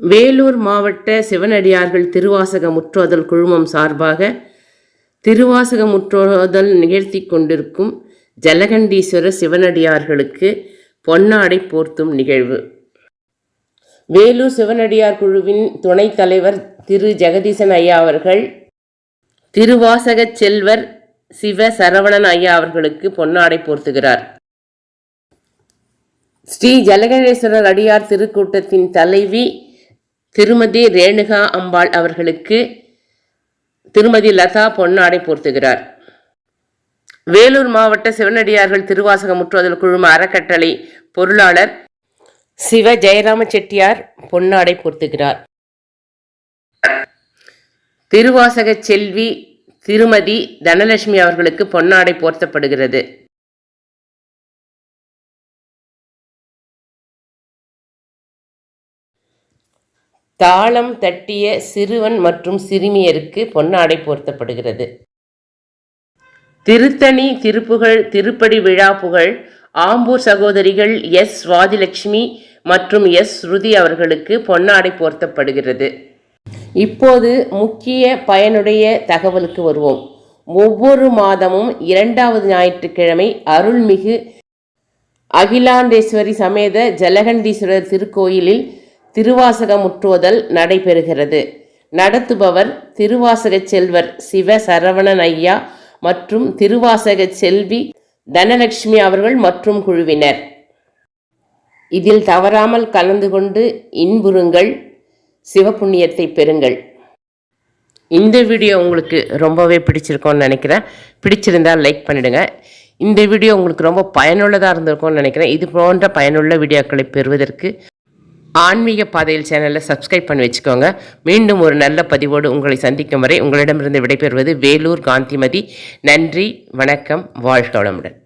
வேலூர் மாவட்ட சிவனடியார்கள் திருவாசக முற்றோதல் குழுமம் சார்பாக திருவாசக முற்றோதல் நிகழ்த்தி கொண்டிருக்கும் ஜலகண்டீஸ்வர சிவனடியார்களுக்கு பொன்னாடை போர்த்தும் நிகழ்வு. வேலூர் சிவனடியார் குழுவின் துணைத் தலைவர் திரு. ஜெகதீசன் ஐயா அவர்கள் திருவாசக செல்வர் சிவ சரவணன் ஐயா அவர்களுக்கு பொன்னாடை போர்த்துகிறார். ஸ்ரீ ஜலகணேஸ்வரர் அடியார் திருக்கூட்டத்தின் தலைவி திருமதி ரேணுகா அம்பாள் அவர்களுக்கு திருமதி லதா பொன்னாடை போர்த்துகிறார். வேலூர் மாவட்ட சிவனடியார்கள் திருவாசக முற்றுவதல் குழும அறக்கட்டளை பொருளாளர் சிவ ஜெயராம செட்டியார் பொன்னாடை போர்த்துகிறார். திருவாசக செல்வி திருமதி தனலட்சுமி அவர்களுக்கு பொன்னாடை போர்த்தப்படுகிறது. தாளம் தட்டிய சிறுவன் மற்றும் சிறுமியருக்கு பொன்னாடை போர்த்தப்படுகிறது. திருத்தணி திருப்புகழ் திருப்படி விழா புகழ் ஆம்பூர் சகோதரிகள் எஸ் சுவாதிலட்சுமி மற்றும் எஸ் ஸ்ருதி அவர்களுக்கு பொன்னாடை போர்த்தப்படுகிறது. இப்போது முக்கிய பயனுடைய தகவலுக்கு வருவோம். ஒவ்வொரு மாதமும் இரண்டாவது ஞாயிற்றுக்கிழமை அருள்மிகு அகிலாண்டேஸ்வரி சமேத ஜலகண்டீஸ்வரர் திருக்கோயிலில் திருவாசகமுற்றுவதல் நடைபெறுகிறது. நடத்துபவர் திருவாசக செல்வர் சிவ சரவணன் ஐயா மற்றும் திருவாசக செல்வி தனலட்சுமி அவர்கள் மற்றும் குழுவினர். இதில் தவறாமல் கலந்து கொண்டு இன்புறுங்கள் சிவப்புண்ணியத்தை பெறுங்கள். இந்த வீடியோ உங்களுக்கு ரொம்பவே பிடிச்சிருக்கோன்னு நினைக்கிறேன். பிடிச்சிருந்தால் லைக் பண்ணிடுங்க. இந்த வீடியோ உங்களுக்கு ரொம்ப பயனுள்ளதாக இருந்திருக்கும்னு நினைக்கிறேன். இது போன்ற பயனுள்ள வீடியோக்களை பெறுவதற்கு ஆன்மீக பாதையில் சேனலை சப்ஸ்கிரைப் பண்ணி வச்சுக்கோங்க. மீண்டும் ஒரு நல்ல பதிவோடு உங்களை சந்திக்கும் வரை உங்களிடமிருந்து விடைபெறுவது வேலூர் காந்திமதி. நன்றி வணக்கம் வாழ்க வளமுடன்.